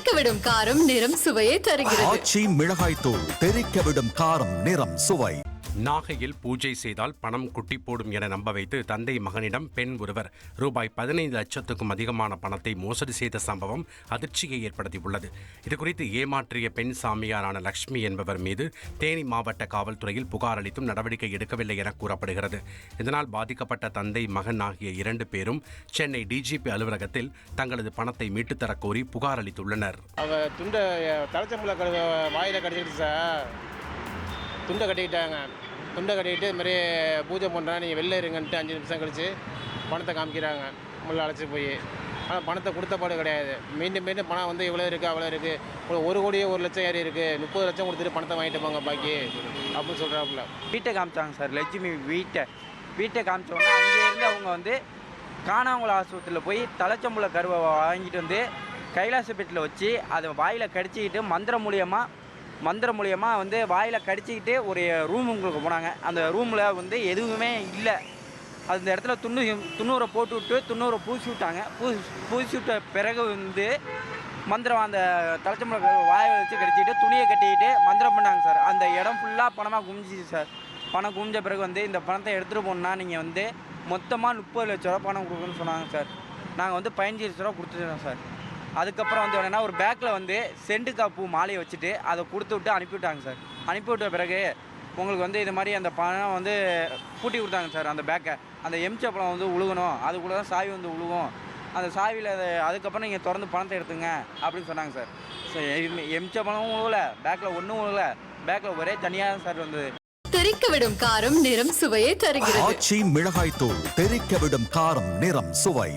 தெறிக்க விடும் காரம் நிறம் சுவையை தருகிறது. ஆச்சி மிளகாய் தூள் தெறிக்க விடும் காரம் நிறம் சுவை. நாகையில் பூஜை செய்தால் பணம் குட்டி போடும் என நம்ப வைத்து தந்தை மகனிடம் பெண் ஒருவர் ரூபாய் பதினைந்து லட்சத்துக்கும் அதிகமான பணத்தை மோசடி செய்த சம்பவம் அதிர்ச்சியை ஏற்படுத்தியுள்ளது. இதுகுறித்து ஏமாற்றிய பெண் சாமியாரான லக்ஷ்மி என்பவர் மீது தேனி மாவட்ட காவல்துறையில் புகார் அளித்தும் நடவடிக்கை எடுக்கவில்லை என கூறப்படுகிறது. இதனால் பாதிக்கப்பட்ட தந்தை மகன் ஆகிய இரண்டு பேரும் சென்னை டிஜிபி அலுவலகத்தில் தங்களது பணத்தை மீட்டுத்தரக் கோரி புகார் அளித்துள்ளனர். துண்டை கட்டிக்கிட்டாங்க. துண்டை கட்டிக்கிட்டு இது மாதிரி பூஜை பண்ணுறேன். நீங்கள் வெளில இருங்கன்ட்டு அஞ்சு நிமிஷம் கழித்து பணத்தை காமிக்கிறாங்க. உள்ள அழைச்சி போய். ஆனால் பணத்தை கொடுத்த பாடு கிடையாது. மீண்டும் மீண்டும் பணம் வந்து இவ்வளோ இருக்குது அவ்வளோ இருக்குது ஒரு கோடியே ஒரு லட்சம் ஏறி இருக்குது முப்பது லட்சம் கொடுத்துட்டு பணத்தை வாங்கிட்டு போங்க பாக்கி. அப்படின்னு சொல்கிறாப்புல வீட்டை காமிச்சாங்க சார். லட்சுமி வீட்டை. வீட்டை காமிச்சோன்னா அங்கேருந்து அவங்க வந்து காணாங்குள ஆஸ்பத்திரியில் போய் தலைச்சம்புல கருவை வாங்கிட்டு வந்து கைலாசப்பேட்டில் வச்சு அதை வாயில் கடிச்சிக்கிட்டு மந்திரம் மூலியமாக மந்திரம் மூலியமாக வந்து வாயில் கடிச்சிக்கிட்டு ஒரு ரூமுங்களுக்கு போனாங்க. அந்த ரூமில் வந்து எதுவுமே இல்லை. அந்த இடத்துல துண்ணு துண்ணூரை போட்டு விட்டு துண்ணூரை பூசி விட்டாங்க. பூசி பூசி விட்ட பிறகு வந்து மந்திரம் அந்த தலைச்சம்பளை வாயை வச்சு கடிச்சிட்டு துணியை கட்டிக்கிட்டு மந்திரம் பண்ணாங்க சார். அந்த இடம் ஃபுல்லாக பணமாக குமிஞ்சிச்சு சார். பணம் குமிஞ்ச பிறகு வந்து இந்த பணத்தை எடுத்துகிட்டு போனால் நீங்கள் வந்து மொத்தமாக முப்பது லட்ச ரூபா பணம் கொடுக்கணும்னு சொன்னாங்க சார். நாங்கள் வந்து பதினஞ்சு லட்ச ரூபா கொடுத்துட்டோம் சார். அதுக்கப்புறம் வந்து என்னன்னா ஒரு பேக்கில் வந்து செண்டுக்கா பூ மாலையை வச்சுட்டு அதை கொடுத்து விட்டு அனுப்பிவிட்டாங்க சார். அனுப்பிவிட்ட பிறகு உங்களுக்கு வந்து இது மாதிரி அந்த பணம் வந்து பூட்டி கொடுத்தாங்க சார் அந்த பேக்கை அந்த எம்சப்பழம் வந்து உழுகணும். அதுக்குள்ளே தான் சாவி வந்து உழுகும். அந்த சாவியில் அதை அதுக்கப்புறம் நீங்கள் திறந்து பணத்தை எடுத்துங்க அப்படின்னு சொன்னாங்க சார். ஸோ எம்சப்பழமும் உழுகலை பேக்கில் ஒன்றும் உழுகலை. பேக்கில் ஒரே தனியாக தான் சார் வந்தது. தெறிக்கவிடும் காரம் நிறம் சுவையை தருகிறது. ஆச்சி மிளகாய் தூள் தெறிக்க விடும் காரம் நிறம் சுவை.